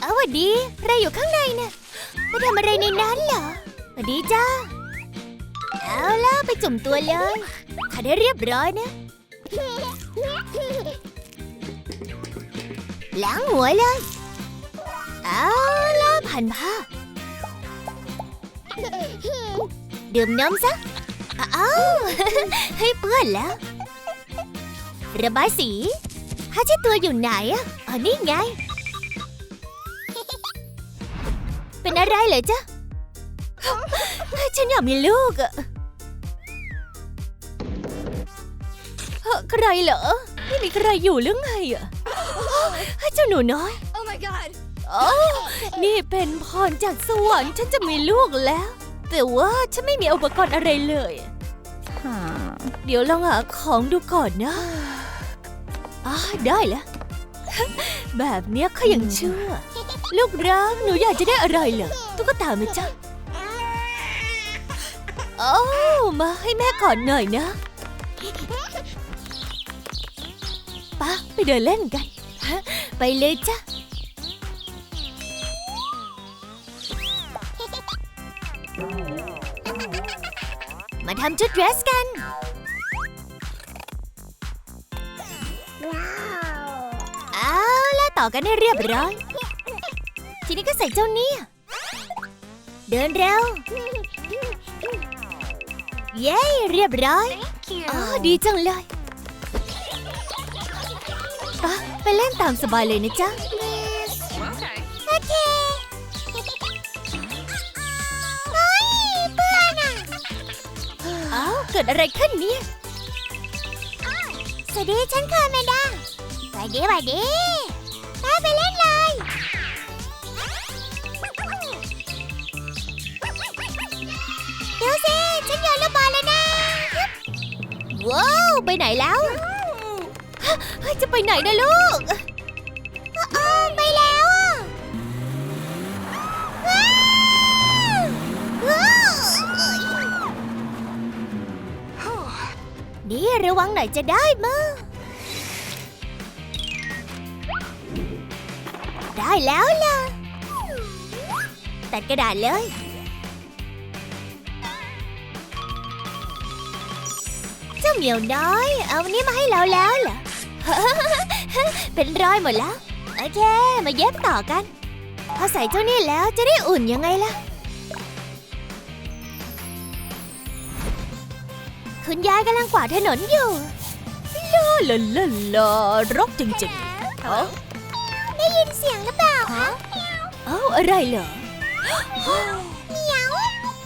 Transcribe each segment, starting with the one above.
เอาวัดดีใครอยู่ข้างในน่ะไปทำอะไรในนั้นเหรอวัดดีจ้า เอาล่ะไปจุ่มตัวเลยขัดให้เรียบร้อยนะ ล้างหัวเลย เอาล่ะผ่านผ้า ดื่มน้ำซะอ้าวให้เปื้อนแล้ว ระบายสีผ้าเช็ดตัวอยู่ไหนอะอ๋อนี่ไง เป็นอะไรเหรอจ๊ะ ฉันอยากมีลูกอะเฮ้อใครเหรอ ไม่มีใครอยู่หรือไงอะเฮ้ยเจ้าหนูน้อย Oh my god. โอ้นี่เป็นพรจากสวรรค์ฉันจะมีลูกแล้ว แต่ว่าฉันไม่มีอุปกรณ์อะไรเลย เดี๋ยวลองหาของดูก่อนนะ อ่าได้แล้ว แบบเนี้ยเขายังเชื่อ ลูกรักหนูอยากจะได้อะไรเหรอตุ๊กตาไหมจ๊ะโอ้มาให้แม่ก่อนหน่อยนะปะไปเดินเล่นกันฮะไปเลยจ้ะมาทำชุดเดรสกัน ต่อกันให้เรียบร้อย ทีนี้ก็ใส่เจ้าเนี่ย เดินเร็ว เย้ เรียบร้อย Thank you. อ๋อ ดีจังเลยไปะไปเล่นตามสบายเลยนะจ๊ะ Okay. โอเคเฮ้ยเพื่อนอะเอ้าเกิดอะไรขึ้นเนี่ย สวัสดีฉันคือแมนดาสวัสดีสวัสดี ไปไปเล่นเลย เดี๋ยวสิ ฉันโยนลูกบอลแล้วนะ ว้าว ไปไหนแล้วฮะเฮ้ยจะไปไหนนะลูกอ้าวไปแล้วอะว้าวว้าวนี่ระวังหน่อยจะได้มั้ง ได้แล้วล่ะ ตัดกระดาษเลย เจ้าเหมียวน้อย เอาวันนี้มาให้เราแล้วเหรอ เป็นรอยหมดแล้ว โอเค มาเย็บต่อกัน พอใส่เจ้านี่แล้วจะได้อุ่นยังไงล่ะ คุณยายกำลังกวาดถนนอยู่ ลาลาลาลารกจริงๆ เอ้า ได้ยินเสียงหรือเปล่าคะเอ้าอะไรเหรอเหมียว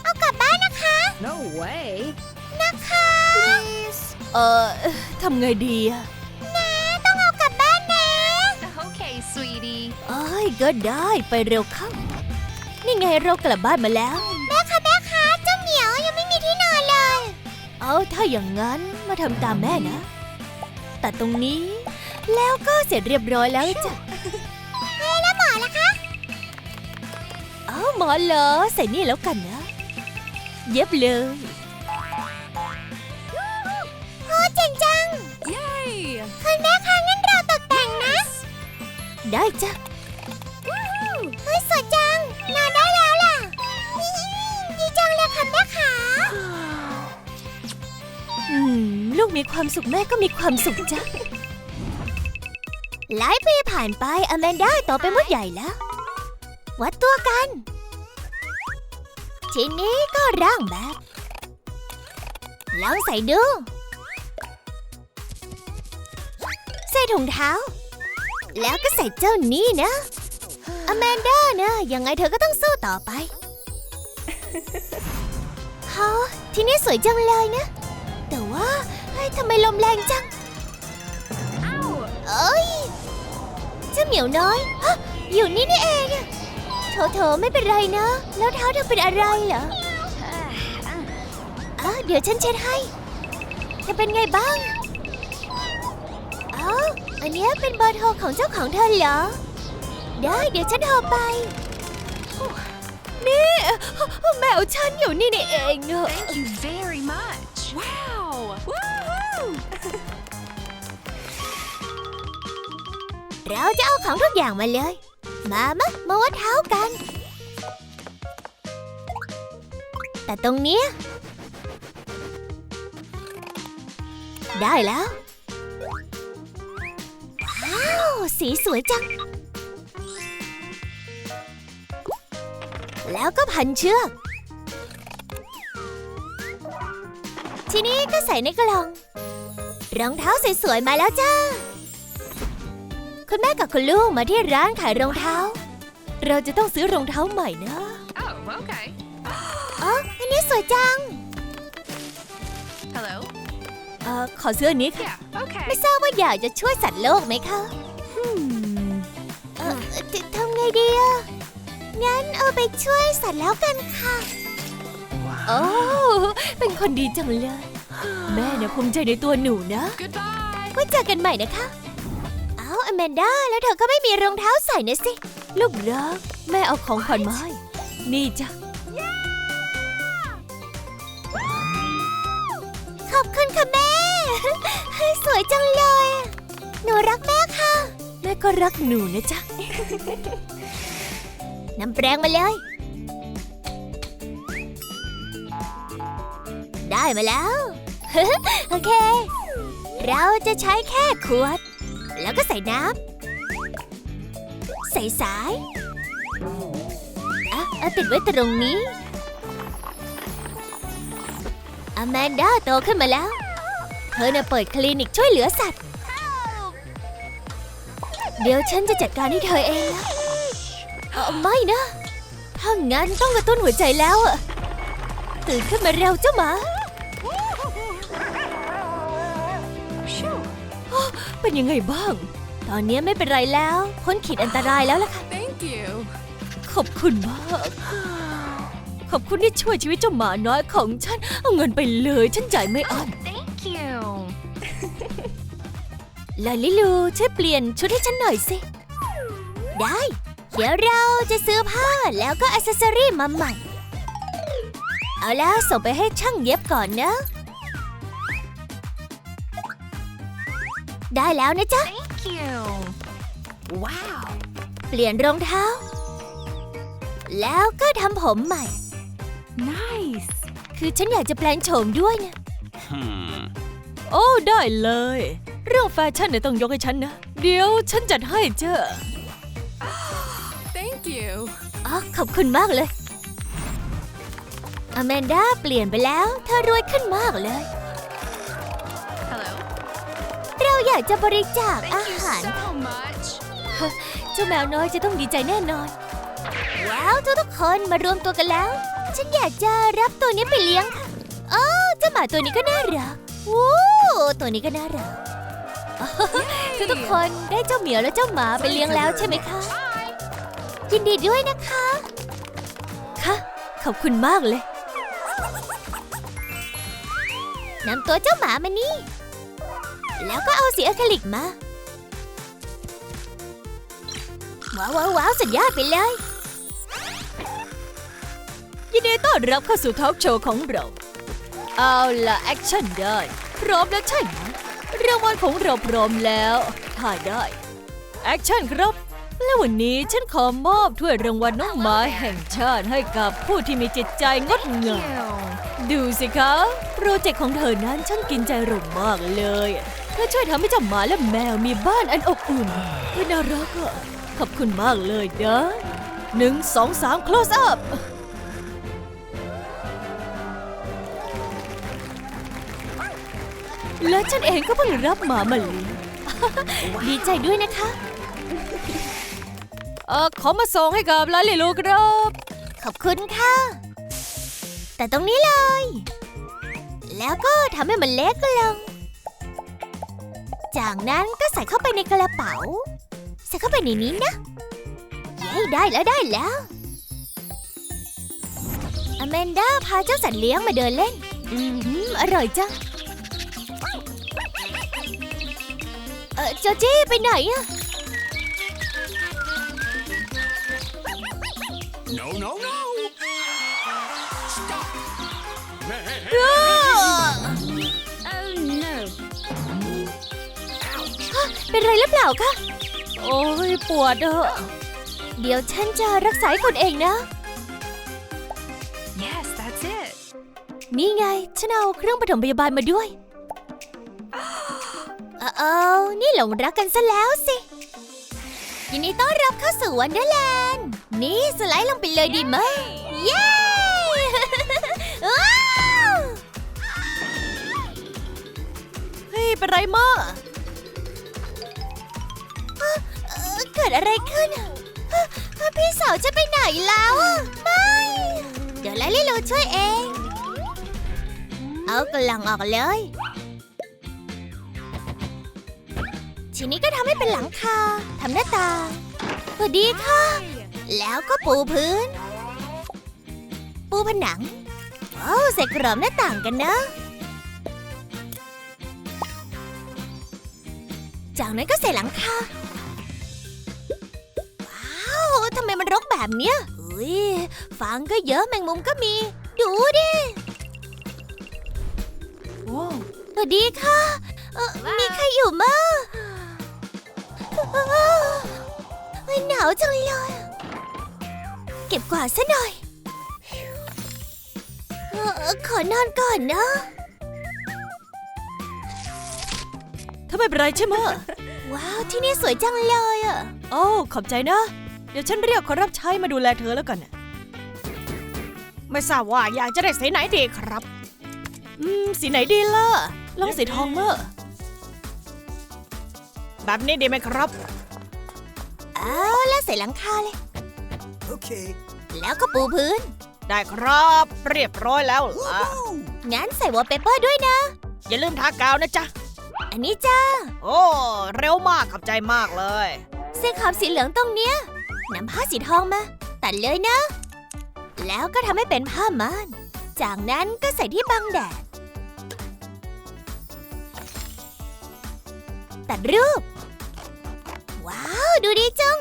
เอากลับบ้านนะคะ No way. นะคะเอ่อทำไงดีอะนะต้องเอากลับบ้านนะ Okay, sweetie. เอ้ยก็ได้ไปเร็วเข้า นี่ไงเรากลับบ้านมาแล้ว แม่คะแม่คะเจ้าเหมียวยังไม่มีที่นอนเลย เอาถ้าอย่างนั้นมาทำตามแม่นะ ตัดตรงนี้ แล้วก็เสร็จเรียบร้อยแล้วจ้ะ หมอเหรอใส่นี่แล้วกันนะ เย็บเลยโอ้เจ๋งจังคุณแม่คะงั้นเราตกแต่งนะ ได้จ้ะเฮ้ยสวยจังนอนได้แล้วล่ะ ดีจังเลยค่ะแม่ขาอืม ลูกมีความสุขแม่ก็มีความสุขจ้ะหลายปีผ่านไปอแมนด้าโตเป็นมดใหญ่แล้ว วัดตัวกัน ทีนี้ก็ร่างแบบลองใส่ดู ใส่ถุงเท้า แล้วก็ใส่เจ้านี่นะ อแมนด้านะยังไงเธอก็ต้องสู้ต่อไปเฮ้าที่นี่สวยจังเลยนะ แต่ว่าเฮ้ยทำไมลมแรงจัง Ow! เอ้ยเจ้าเหมียวน้อยฮะอยู่นี่นี่เองอะ โถโถไม่เป็นไรนะ แล้วเท้าเธอเป็นอะไรเหรออะเดี๋ยวฉันเช็ดให้จะเป็นไงบ้างเอ้าอันเนี้ยเป็นเบอร์โทรของเจ้าของเธอเหรอ ได้เดี๋ยวฉันโทรไป นี่แมวฉันอยู่นี่นี่เองอะ Thank you very much. Wow! Woohoo! เราจะเอาของทุกอย่างมาเลย มามะมาวัดเท้ากัน แต่ตรงเนี้ย ได้แล้ว ว้าว สีสวยจัง แล้วก็พันเชือก ทีนี้ก็ใส่ในกล่อง รองเท้าสวยๆมาแล้วจ้า คุณแม่กับคุณลูกมาที่ร้านขายรองเท้า เราจะต้องซื้อรองเท้าใหม่นะ Oh, okay. อ๋ออันนี้สวยจัง Hello? เอ่อขอซื้ออันนี้ค่ะ Yeah, okay. ไม่ทราบว่าอยากจะช่วยสัตว์โลกไหมคะฮึมเอ่อททำไงดีอะงั้นเอาไปช่วยสัตว์แล้วกันค่ะโอ้เป็นคนดีจังเลย แม่เนี่ยภูมิใจในตัวหนูนะ Goodbye. ไว้เจอกันใหม่นะคะเอาอ แมนด้าแล้วเธอก็ไม่มีรองเท้าใส่นะสิ ลูกรักแม่เอาของขวัญมาให้นี่จ้ะขอบคุณค่ะแม่ สวยจังเลยอะหนูรักแม่ค่ะ แม่ก็รักหนูนะจ๊ะน้ำแปรงมาเลย ได้มาแล้ว โอเค เราจะใช้แค่ขวด แล้วก็ใส่น้ำ ใส่สาย อะอาติดไว้ตรงนี้อแมนด้าโตขึ้นมาแล้ว เธอน่ะเปิดคลินิกช่วยเหลือสัตว์ เดี๋ยวฉันจะจัดการให้เธอเองนะเออไม่นะ ถ้างั้นต้องกระตุ้นหัวใจแล้วอะตื่นขึ้นมาเร็วเจ้าหมา เป็นยังไงบ้าง ตอนนี้ไม่เป็นไรแล้ว พ้นขีดอันตรายแล้วล่ะค่ะ Thank you. ขอบคุณมาก ขอบคุณที่ช่วยชีวิตเจ้าหมาน้อยของฉัน เอาเงินไปเลย ฉันจ่ายไม่อั้น Thank you. ลาลิลูช่วยเปลี่ยนชุดให้ฉันหน่อยสิ ได้ เดี๋ยวเราจะซื้อผ้าแล้วก็อ c เซสซอรี่มาใหม่ เอาแล้วส่งไปให้ช่างเย็บก่อนนะ ได้แล้วนะจ๊ะ Thank you. Wow. เปลี่ยนรองเท้า แล้วก็ทำผมใหม่ Nice. คือฉันอยากจะแปลงโฉมด้วยนะ Hmm. โอ้ ได้เลย เรื่องแฟชั่นเนี่ยต้องยกให้ฉันนะ เดี๋ยวฉันจัดให้เจ้า Thank you. อ๋อ ขอบคุณมากเลย อแมนด้าเปลี่ยนไปแล้ว เธอรวยขึ้นมากเลย อยากจะบริจาคอา Thank you หาร so much. เจ้าแมวน้อยจะต้องดีใจแน่นอน ว้าวทุกทุกๆคนมารวมตัวกันแล้ว ฉันอยากจะรับตัวนี้ไปเลี้ยงค่ะโอ้เจ้าหมาตัวนี้ก็น่ารักว้าวตัวนี้ก็น่ารักทุกทุกๆคนได้เจ้าเหมียวและเจ้าหมาไปเลี้ยงแล้วใช่ไหมคะ Bye. ยินดีด้วยนะคะ ค่ะขอบคุณมากเลยนำตัวเจ้าหมามานี่ แล้วก็เอาสีอะคริลิกมา ว้าวว้าวสุดยอดไปเลย ยินดีต้อนรับเข้าสู่ทอล์กโชว์ของเรา เอาละแอคชั่นได้ พร้อมแล้วใช่ไหมรางวัลของเราพร้อมแล้วถ่ายได้แอคชั่นครับ และวันนี้ฉันขอมอบถ้วยรางวัลน้องหมาแห่งชาติให้กับผู้ที่มีจิตใจงดงามดูสิคะ โปรเจกต์ของเธอนั้นช่างกินใจเรามากเลย เธอช่วยทำให้เจ้าหมาและแมวมีบ้านอันอบอุ่นเธอน่ารักอะขอบคุณมากเลยนะหนึ่งสองสาม close up และฉันเองก็เพิ่งรับหมามาเลี้ยงดีใจด้วยนะคะ เออขอมาส่งให้กับลาลิลูครับ ขอบคุณค่ะ แต่ตรงนี้เลย แล้วก็ทำให้มันเล็กลง จากนั้นก็ใส่เข้าไปในกระเป๋า ใส่เข้าไปในนี้นะ เย้ได้แล้วได้แล้วอแมนด้าพาเจ้าสัตว์เลี้ยงมาเดินเล่น อืมอร่อยจัง เออจอจี้ไปไหนอะ No, no, เป็นไรหรือเปล่าคะโอ้ยปวดอะเดี๋ยวฉันจะรักษาให้คุณเองนะ Yes, that's it. นี่ไง ฉันเอาเครื่องปฐมพยาบาลมาด้วยเออๆนี่หลงรักกันซะแล้วสิยินดีต้อนรับเข้าสู่วันเดอร์แลนด์ นี่สไลด์ลงไปเลยดีไหมยเย้ ว้าว เฮ้ย เป็นไรมา กิดอะไรขึ้น พี่สาวจะไปไหนแล้ว ไม่ เดี๋ยวไลลี่ลูช่วยเอง เอากลังออกเลย ทีนี้ก็ทำให้เป็นหลังคาทำหน้าต่างสวัสดีค่ะ แล้วก็ปูพื้น ปูผนังโอ้ใส่กรอบหน้าต่างกันนะ จากนั้นก็ใส่หลังคา แบบเนี้ยอุ้ยฟางก็เยอะแมงมุมก็มี ดูดิ Whoa. สวัสดีค่ะเอ่อมีใครอยู่มั้งเฮ้ยหนาวจังเลย เก็บกวาดซะหน่อยเอ่อขอนอนก่อนนะถ้าไม่เป็นไรใช่ไหมะว้าว ที่นี่สวยจังเลยอะ โอ้ ขอบใจนะเดี๋ยวฉันเรียกคนรับใช้มาดูแลเธอแล้วกันน่ะไม่ทราบว่าอยากจะได้สีไหนดีครับ อืม สีไหนดีล่ะ ลองสีทองเมอะแบบนี้ดีไหมครับ เอาแล้วใส่หลังคาเลย Okay. แล้วก็ปูพื้น ได้ครับ เรียบร้อยแล้วล่ะ งั้นใส่วอลเปเปอร์ด้วยนะ อย่าลืมทากาวนะจ๊ะ อันนี้จ้า โอ้ เร็วมากขอบใจมากเลย เสื้อขาวสีเหลืองตรงเนี้ย นำผ้าสีทองมา ตัดเลยนะ แล้วก็ทำให้เป็นผ้าม่าน จากนั้นก็ใส่ที่บังแดด ตัดรูป ว้าว ดูดีจัง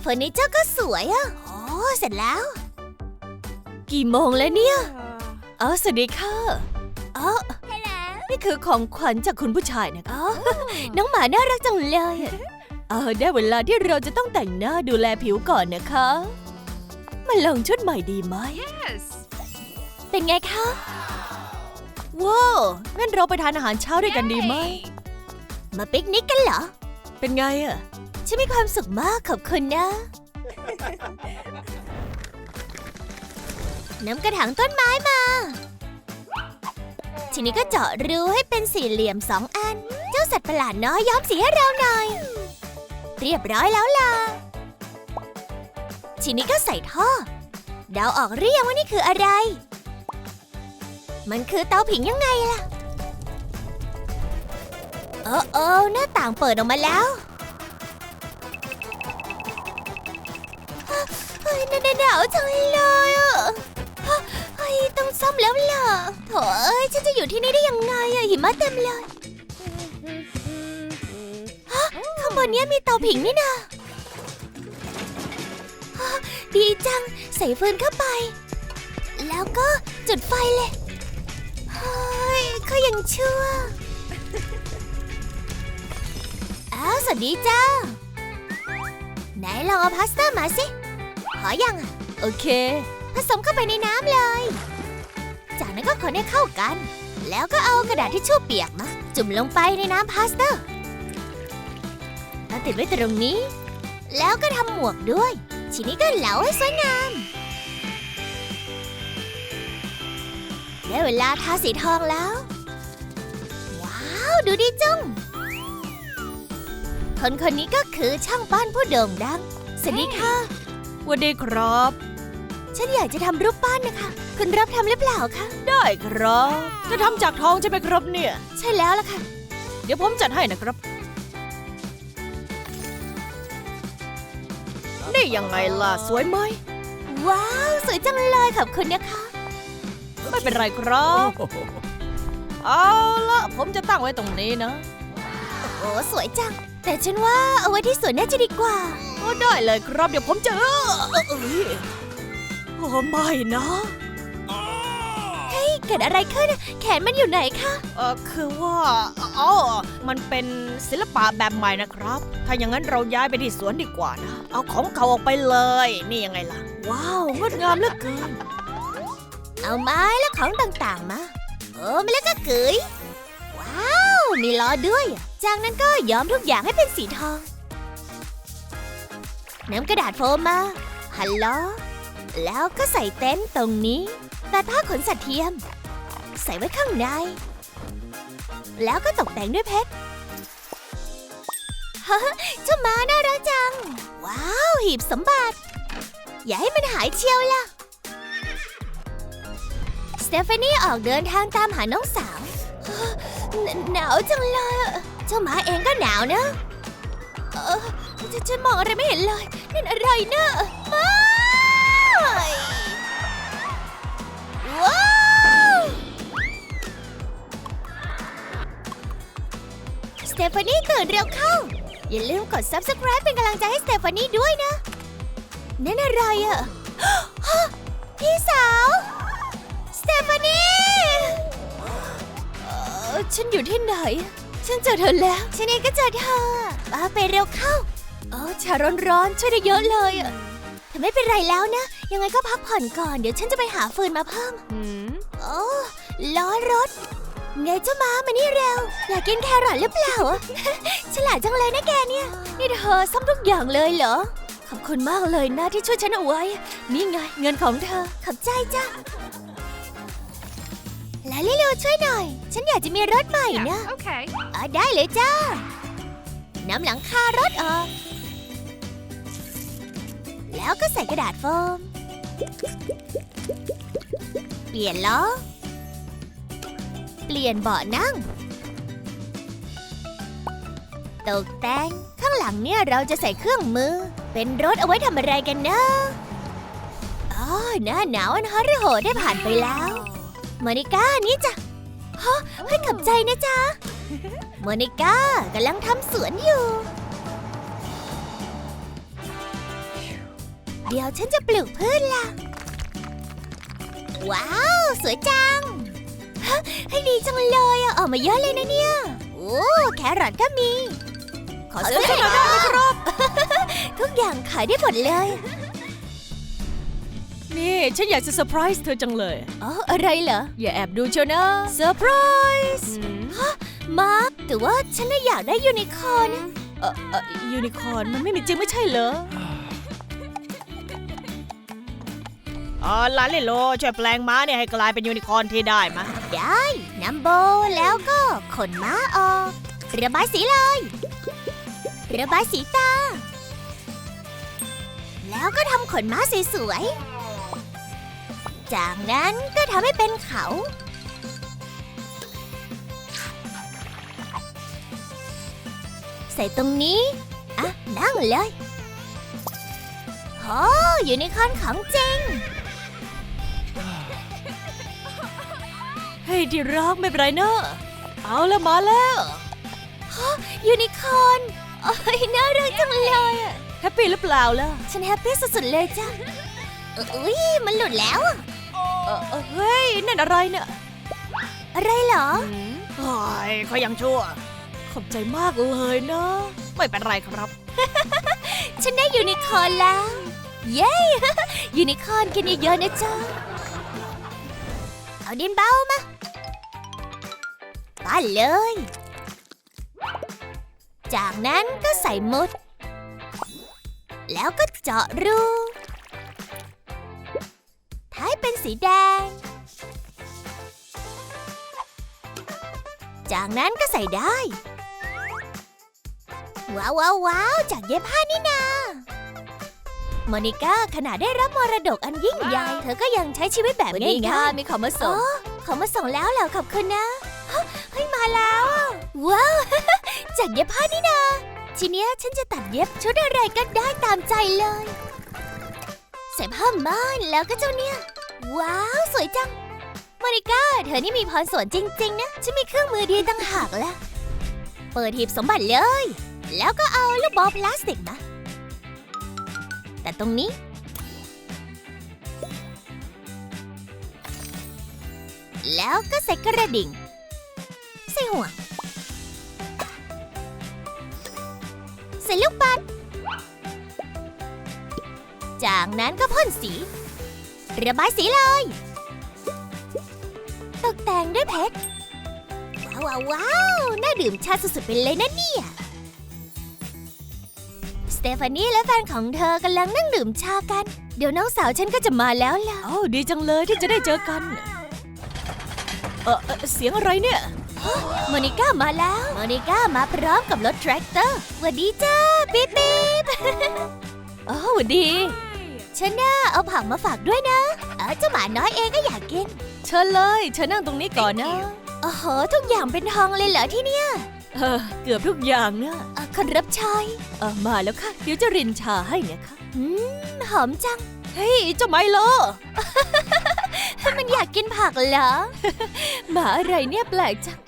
เฟอร์นิเจอร์ก็สวยอะโอ้เสร็จแล้ว กี่โมงแล้วเนี่ย เออสวัสดีค่ะอ๋อนี่ คือของขวัญจากคุณผู้ชายนะคะอ๋อน้องหมาน่ารักจังเลย เออได้เวลาที่เราจะต้องแต่งหน้าดูแลผิวก่อนนะคะ มาลองชุดใหม่ดีไหม Yes. เป็นไงคะ ว้าวงั้นเราไปทานอาหารเช้าด้วยกันดีไหม Yay. มาปิกนิกกันเหรอ เป็นไงอะฉันมีความสุขมากขอบคุณนะน้ำกระถางต้นไม้มา ทีนี้ก็เจาะรูให้เป็นสี่เหลี่ยมสองอัน เจ้าสัตว์ประหลาดน้อยย้อมสีให้เราหน่อย เรียบร้อยแล้วล่ะ ทีนี้ก็ใส่ท่อ เดาออกหรือยังว่านี่คืออะไร มันคือเตาผิงยังไงล่ะเออเออหน้าต่างเปิดออกมาแล้วเฮ้ยหนาวจังเลยอะฮะเฮ้ย ต้องซ่อมแล้วล่ะโถเอ้ยฉันจะอยู่ที่นี่ได้ยังไงอะหิมะเต็มเลยฮะข้างบนเนี้ยมีเตาผิงนี่นาฮะดีจังใส่ฟืนเข้าไป แล้วก็จุดไฟเลยเฮ้ยเขายังชั่วอ้าวสวัสดีจ้าไหนลองเอาพาสต้ามาสิขอยังอะโอเค ผสมเข้าไปในน้ำเลยจา ก็คนให้เข้ากัน แล้วก็เอากระดาษทิชชู่เปียกมา จุ่มลงไปในน้ำพาสเต้าแล้วติดไว้ตรงนี้ แล้วก็ทำหมวกด้วย ทีนี้ก็เหลาให้สวยงามได้เวลาทาสีทองแล้ว ว้าว ดูดีจังคนคนนี้ก็คือช่างปั้นผู้โด่งดัง สวัสดีค่ะสวัสดีครับ ฉันอยากจะทำรูปปั้นนะคะ คุณรับทำหรือเปล่าคะ ได้ครับ จะทำจากทองใช่ไหมครับเนี่ย ใช่แล้วล่ะค่ะ เดี๋ยวผมจัดให้นะครับ นี่ยังไงล่ะ สวยไหม ว้าว สวยจังเลยขอบคุณนะคะ ไม่เป็นไรครับ เอาละผมจะตั้งไว้ตรงนี้นะ โอ้สวยจัง แต่ฉันว่าเอาไว้ที่สวนน่าจะดีกว่า ก็ได้เลยครับ เดี๋ยวผมจะเอ้ย โอ้ไม่นะ Oh! เฮ้ยเกิดอะไรขึ้น แขนมันอยู่ไหนคะ เออคือว่าอ๋อมันเป็นศิลปะแบบใหม่นะครับ ถ้าอย่างนั้นเราย้ายไปที่สวนดีกว่านะ เอาของเก่าออกไปเลย นี่ยังไงล่ะ ว้าวงดงามเหลือเกิน เอาไม้และของต่างๆมาเออมาแล้วก็เกยว้าว มีล้อด้วย จากนั้นก็ย้อมทุกอย่างให้เป็นสีทองนำกระดาษโฟมมาหันล้อ แล้วก็ใส่เต็นท์ตรงนี้ ตัดผ้าขนสัตว์เทียม ใส่ไว้ข้างใน แล้วก็ตกแต่งด้วยเพชรฮะเจ้าม้าน่ารักจัง ว้าว หีบสมบัติ อย่าให้มันหายเชียวล่ะ สเตฟานี่ออกเดินทางตามหาน้องสาว หนาวจังเลย เจ้าหมาเองก็หนาวนะ เออฉันมองอะไรไม่เห็นเลย นั่นอะไรเนะไม่ ว้าว สเตฟานี่ตื่นเร็วเข้า อย่าลืมกด subscribe เป็นกำลังใจให้สเตฟานี่ด้วยนะ นั่นอะไรอะฮะพี่สาว สเตฟานี่ ฉันอยู่ที่ไหน ฉันเจอเธอแล้ว ฉันเองก็เจอเธอมาไปเร็วเข้าเออชาร้อนๆช่วยได้เยอะเลยอะเธอไม่เป็นไรแล้วนะ ยังไงก็พักผ่อนก่อน เดี๋ยวฉันจะไปหาฟืนมาเพิ่มหืมโอ้ล้อรถ ไงเจ้าม้ามานี่เร็ว อยากกินแครอทหรือเปล่าอะฉลาดจังเลยนะแกเนี่ย นี่เธอซ่อมทุกอย่างเลยเหรอ ขอบคุณมากเลยนะที่ช่วยฉันเอาไว้ นี่ไงเงินของเธอ ขอบใจจ้ะลาลิลูช่วยหน่อย ฉันอยากจะมีรถใหม่นะ Yeah, okay. อ๋อได้เลยจ้านำหลังคารถออก แล้วก็ใส่กระดาษโฟม เปลี่ยนล้อ เปลี่ยนเบาะนั่ง ตกแต่ง ข้างหลังเนี่ยเราจะใส่เครื่องมือ เป็นรถเอาไว้ทำอะไรกันนะอ๋อหน้าหนาวอันฮอตโหดได้ผ่านไปแล้วโมนิก้านี่จ้ะฮะให้ขับใจนะจ๊ะโมนิก้ากำลังทำสวนอยู่ เดี๋ยวฉันจะปลูกพืชล่ะ ว้าว สวยจังฮะให้ดีจังเลยอะออกมาเยอะเลยนะเนี่ย โอ้ แครอทก็มี ขอซื้อหน่อยได้ไหมครับ ทุกอย่างขายได้หมดเลย นี่ ฉันอยากจะเซอร์ไพรส์เธอจังเลย อ๋อ อะไรเหรอ อย่าแอบดูเชียวนะเซอร์ไพรส์มาร์คแต่ว่าฉันน่ะอยากได้ยูนิคอร์น เออเออยูนิคอร์นมันไม่มีจริงไม่ใช่เหรอ อ๋อลาลิโลช่วยแปลงม้าเนี่ยให้กลายเป็นยูนิคอร์นที่ได้มะได้นัมโบแล้วก็ขนม้าออกระบายสีเลยระบายสีตา แล้วก็ทำขนม้าสวยๆจากนั้นก็ทำให้เป็นเขา ใส่ตรงนี้อะนั่งเลยโอ้ยูนิคอร์นของจริง เฮ้ยที่รักไม่เป็นไรเนอะเอาแล้วมาแล้วยูนิคอร์นโอ้ยน่ารักจังเลยอะแฮปปี้หรือเปล่าล่ะฉันแฮปปี้สุดๆเลยจ้ะเอออุ้ยมันหลุดแล้วอะเออเออเฮ้ยนั่นอะไรเนี่ยอะไรเหรอเฮ้ยเขายังชั่ว ขอบใจมากเลยนะไม่เป็นไรครับ ฉันได้ยูนิคอร์นแล้ว เย้ ยูนิคอร์นกินเยอะๆนะจ๊ะเอาดินเบามา ป้านเลย จากนั้นก็ใส่มุด แล้วก็เจาะรูท้ายเป็นสีแดง จากนั้นก็ใส่ได้ว้าวว้าวว้าวจากเย็บผ้านี่นาโมนิก้าขณะได้รับมรดกอันยิ่งใหญ่ เธอก็ยังใช้ชีวิตแบบวันนี้ง่ายค่ะๆมีของมาส่งอ๋อของมาส่งแล้วเหรอขอบคุณนะฮะเฮ้ย มาแล้วว้าวจากเย็บผ้านี่นาทีเนี้ยฉันจะตัดเย็บชุดอะไรก็ได้ตามใจเลย ใส่ผ้าม่านแล้วก็เจ้าเนี่ย ว้าว สวยจังโมนิก้าเธอนี่มีพรสวรรค์จริง ๆ นะ ฉันมีเครื่องมือดีตั้งหากและเปิดหีบสมบัติเลย แล้วก็เอาลูกบอลพลาสติกมาแต่ตรงนี้ แล้วก็ใส่กระดิ่ง ห่วงใส่ลูกปัดจากนั้นก็พ่นสี ระบายสีเลย ตกแต่งด้วยเพชร ว้าวว้าววาวน่าดื่มชาสุดๆไปเลยนะเนี่ย สเตฟานีและแฟนของเธอกำลังนั่งดื่มชากัน เดี๋ยวน้องสาวฉันก็จะมาแล้วล่ะ อ้าดีจังเลยที่จะได้เจอกัน เออเอ่อเสียงอะไรเนี่ย โมนิก้ามาแล้วโมนิก้ามาพร้อมกับรถแทรกเตอร์สวัสดีจ้าปิ๊บปิ๊บเอ้าดีฉันน่าเอาผักมาฝากด้วยนะ เออเจ้าหมาน้อยเองก็อยากกิน เชิญเลยเชิญนั่งตรงนี้ก่อนนะโอ้โหทุกอย่างเป็นทองเลยเหรอที่เนี่ยเออเกือบทุกอย่างนะเอ่อคนรับใช้เออมาแล้วค่ะ เดี๋ยวจะรินชาให้นะคะอืมหอมจัง เฮ้ยเจ้าไมโล มันอยากกินผักเหรอ หมาอะไรเนี่ยแปลกจัง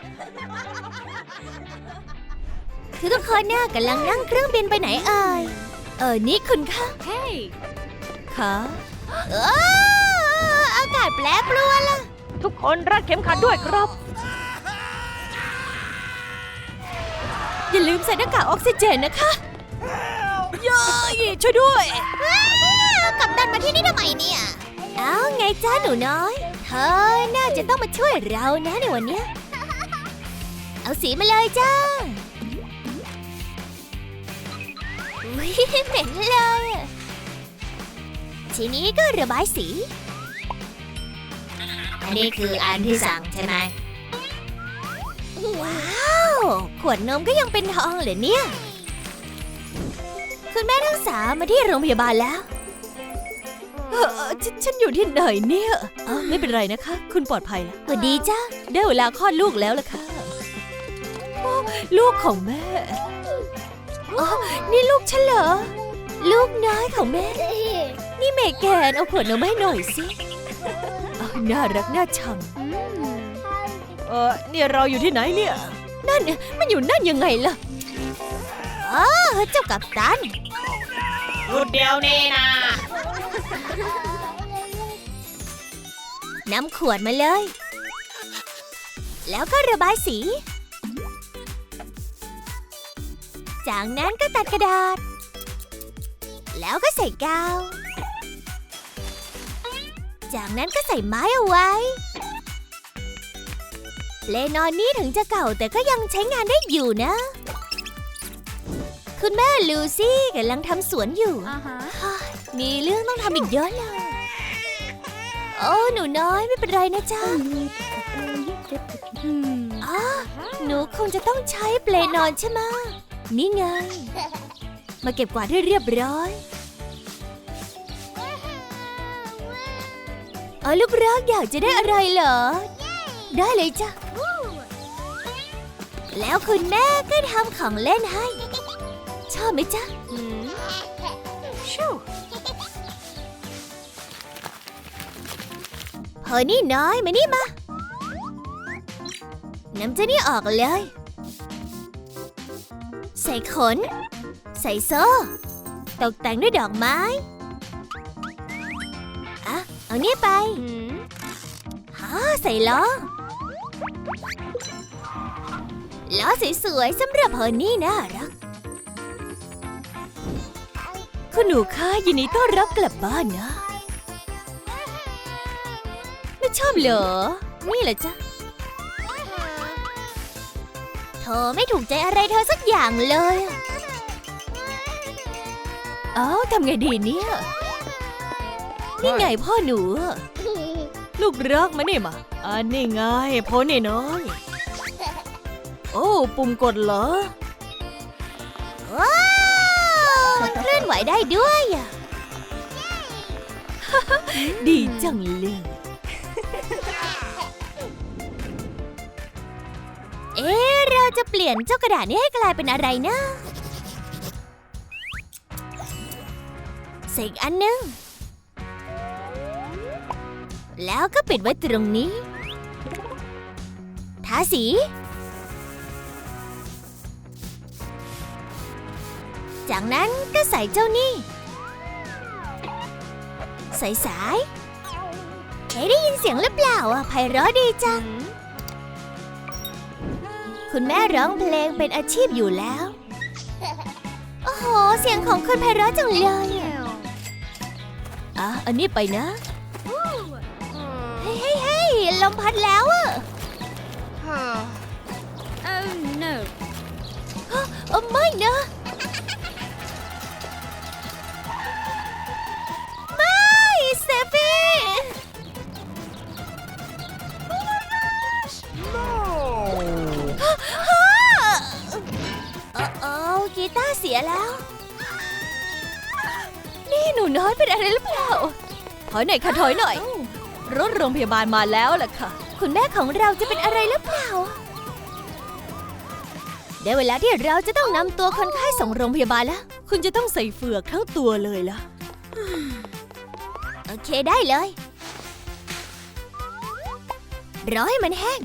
คือทุกคนเนี่ยกำลังนั่งเครื่องบินไปไหนเอ่ย เออนี่คุณคะ Hey. ค่ะเอออากาศแปรปรวนล่ะ ทุกคนรัดเข็มขัดด้วยครับ อย่าลืมใส่หน้ากากออกซิเจนนะคะเย้ยช่วยด้วยกลับดันมาที่นี่ทำไมเนี่ย เอ้าไงจ้าหนูน้อย เธอน่าจะต้องมาช่วยเรานะในวันเนี้ย เอาสีมาเลยจ้าอุ๊ยเหม็นเลย ทีนี้ก็ระบายสี อันนี้คืออันที่สั่งใช่ไหม ว้าว ขวดนมก็ยังเป็นทองเหรอเนี่ย คุณแม่ทั้งสามมาที่โรงพยาบาลแล้ว ฉนฉันอยู่ที่ไหนเนี่ยเอ้าไม่เป็นไรนะคะ คุณปลอดภัยแล้วสวัสดีจ้าได้เวลาคลอดลูกแล้วล่ะค่ะโอ้ลูกของแม่อ๋อนี่ลูกฉันเหรอ ลูกน้อยของแม่ นี่เมแกนเอาขวดนมให้หน่อยสิอ้าวน่ารักน่าชังเออเนี่ยเราอยู่ที่ไหนเนี่ย นั่นมันอยู่นั่นยังไงล่ะอ๋อเจ้ากับตัน หยุดเดียวนี้นะ นำขวดมาเลย แล้วก็ระบายสี จากนั้นก็ตัดกระดาษ แล้วก็ใส่กาว จากนั้นก็ใส่ไม้เอาไว้ เลนอนนี้ถึงจะเก่าแต่ก็ยังใช้งานได้อยู่นะ คุณแม่ลูซี่กำลังทำสวนอยู่ Uh huh. ฮ่ามีเรื่องต้องทำอีกเยอะเลย โอ้หนูน้อยไม่เป็นไรนะจ๊ะ Hmm. อ๋อหนูคงจะต้องใช้เปลนอนใช่ไหมะนี่ไง มาเก็บกวาดให้เรียบร้อย เออลูกรักอยากจะได้อะไรเหรอ ได้เลยจ้ะแล้วคุณแม่ก็ทำของเล่นให้ช อบไหมจ๊ะ Hmm. Shoo. เฮ้ยนี่น้อยมานี่มา น้ำเจานี่ออกเลย ใส่ขน ใส่โซ่ ตกแต่งด้วยดอกไม้ อะ เอาเนี่ยไป Hmm. ฮ่าใส่ล้อล้อสวยๆสำหรับเฮอนี่น่ารัก คุณหนูคะยินดีต้อนรับกลับบ้านนะ ไม่ชอบเหรอ นี่แหละจ้ะ เธอไม่ถูกใจอะไรเธอสักอย่างเลยเอ้าทำไงดีเนี่ย นี่ไงพ่อหนู ลูกรักมานี่มาอันนี่ไงพ่อนี่น้อย โอ้ ปุ่มกดเหรอ ไหวได้ด้วยอะดีจังเลย เอ๊ะเราจะเปลี่ยนเจ้ากระดาษนี้ให้กลายเป็นอะไรนะใส่อีกอันหนึง แล้วก็ปิดไว้ตรงนี้ ทาสี จากนั้นก็ใส่เจ้านี่ใส่สายเฮ้ยได้ยินเสียงหรือเปล่าอะไพเราะดีจัง คุณแม่ร้องเพลงเป็นอาชีพอยู่แล้ว โอ้โห เสียงของคุณไพเราะจังเลยอะอะอันนี้ไปนะเฮ้ยเฮ้ยเฮ้ยลมพัดแล้วอะ Oh no. เออไม่นะ ตาเสียแล้ว นี่หนูน้อยเป็นอะไรหรือเปล่า ถอยหน่อยค่ะถอยหน่อย รถโรงพยาบาลมาแล้วล่ะค่ะ คุณแม่ของเราจะเป็นอะไรหรือเปล่า ได้เวลาที่เราจะต้องนำตัวคนไข้ส่งโรงพยาบาลแล้ว คุณจะต้องใส่เฟือกทั้งตัวเลยล่ะ โอเคได้เลย รอให้มันแห้ง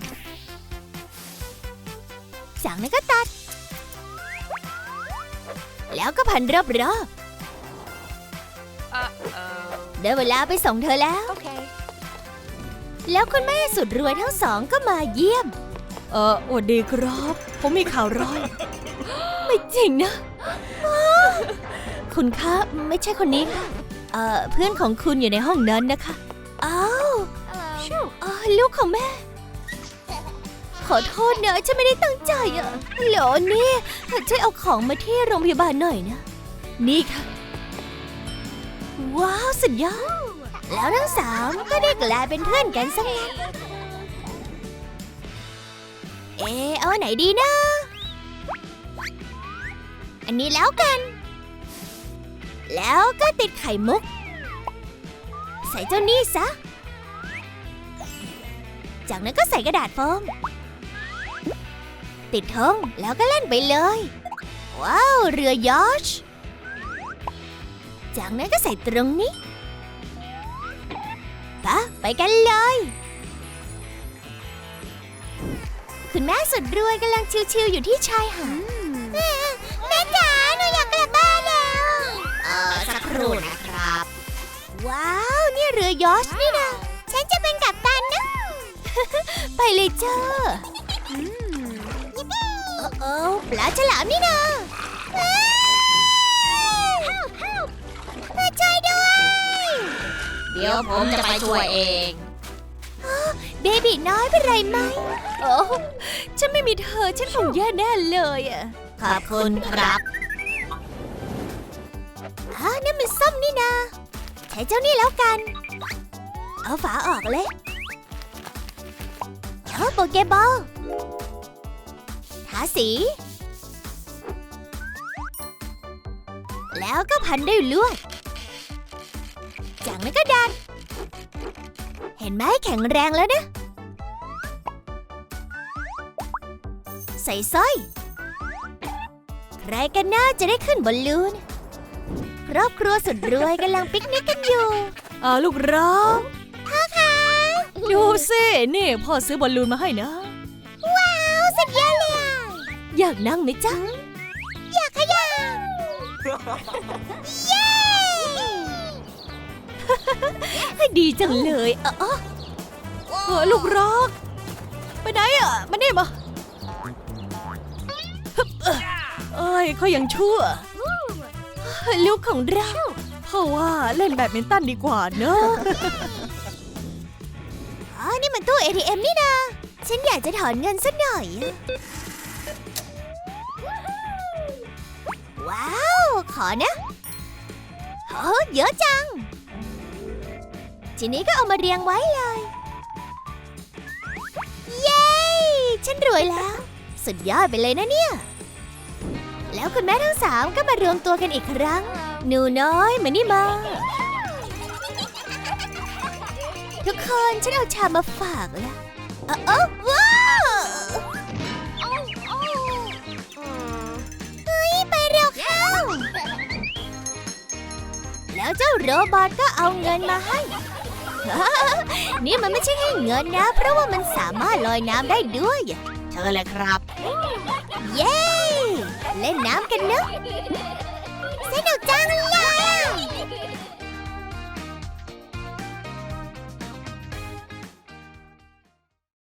จากนั้นก็ตัด แล้วก็พันรอบ Uh oh. ๆได้เวลาไปส่งเธอแล้ว Okay. แล้วคุณแม่สุดรวยทั้งสองก็มาเยี่ยม เออสวัสดีครับ ผมมีข่าวร้ายไม่จริงนะ คุณคะไม่ใช่คนนี้ค่ะ เอ่อเพื่อนของคุณอยู่ในห้องนั้นนะคะ อ้าว Hello. อ๋อลูกของแม่ ขอโทษนะฉันไม่ได้ตั้งใจอะฮัลโหลนี่ช่วยเอาของมาที่โรงพยาบาลหน่อยนะ นี่ค่ะ ว้าวสุดยอด แล้วทั้งสามก็ได้กลายเป็นเพื่อนกันซะงั้นเอเอาไหนดีนะ อันนี้แล้วกัน แล้วก็ติดไข่มุก ใส่เจ้านี่ซะ จากนั้นก็ใส่กระดาษโฟม ติดธงแล้วก็เล่นไปเลย ว้าว เรือยอชต์จากนั้นก็ใส่ตรงนี้ปะไปกันเลย คุณแม่สุดรวยกำลังชิวๆอยู่ที่ชายหาดแม่แม่จ๋าหนูอยากกลับบ้านแล้ว เออสักครู่นะครับ ว้าว นี่เรือยอชต์นี่นะฉันจะเป็นกัปตันนะ ไปเลยเจ้าเออเออปลาฉลามนี่นะมาช่วยด้วย เดี๋ยวผมจะไปช่วยเองเบบีน้อยเป็นไรไหมโอ้ฉันไม่มีเธอฉันคงแย่แน่เลยอะขอบคุณครับอ้าวนั่นมันส้มนี่นะใช้เจ้านี่แล้วกัน เอาฝาออกเลยเอาโปเกบอลทาสี แล้วก็พันด้วยลวด จากนั้นก็ดัน เห็นไหมแข็งแรงแล้วนะ ใส่สร้อย ใครกันน่าจะได้ขึ้นบอลลูน ครอบครัวสุดรวยกำลังปิกนิกกันอยู่อ่าลูกรักพ่อคะดูสิ นี่พ่อซื้อบอลลูนมาให้นะ ว้าว สุดยอดเลย อะอยากนั่งไหมจ๊ะ อยากขยับเย้ ดีจังเลยเออเออเออลูกรักไปไหนอะมานี่มาฮึบเอ้อเอ้ยเขายังชั่ว ลูกของเรา เพราะว่าเล่นแบดมินตันดีกว่าเนอะ อ๋อ นี่มันตู้ ATM นี่นะ ฉันอยากจะถอนเงินสักหน่อยอะ ขอนะโอ้เยอะจัง ทีนี้ก็เอามาเรียงไว้เลย เย้ ฉันรวยแล้ว สุดยอดไปเลยนะเนี่ย แล้วคุณแม่ทั้งสามก็มารวมตัวกันอีกครั้ง หนูน้อยมานี่มา ทุกคนฉันเอาชามาฝากแล้วเออเออ เจ้าโรบอทก็เอาเงินมาให้ นี่มันไม่ใช่ให้เงินนะ เพราะว่ามันสามารถลอยน้ำได้ด้วยเชิญเลยครับ เย้ เล่นน้ำกันเนอะสนุกจังเลยอะ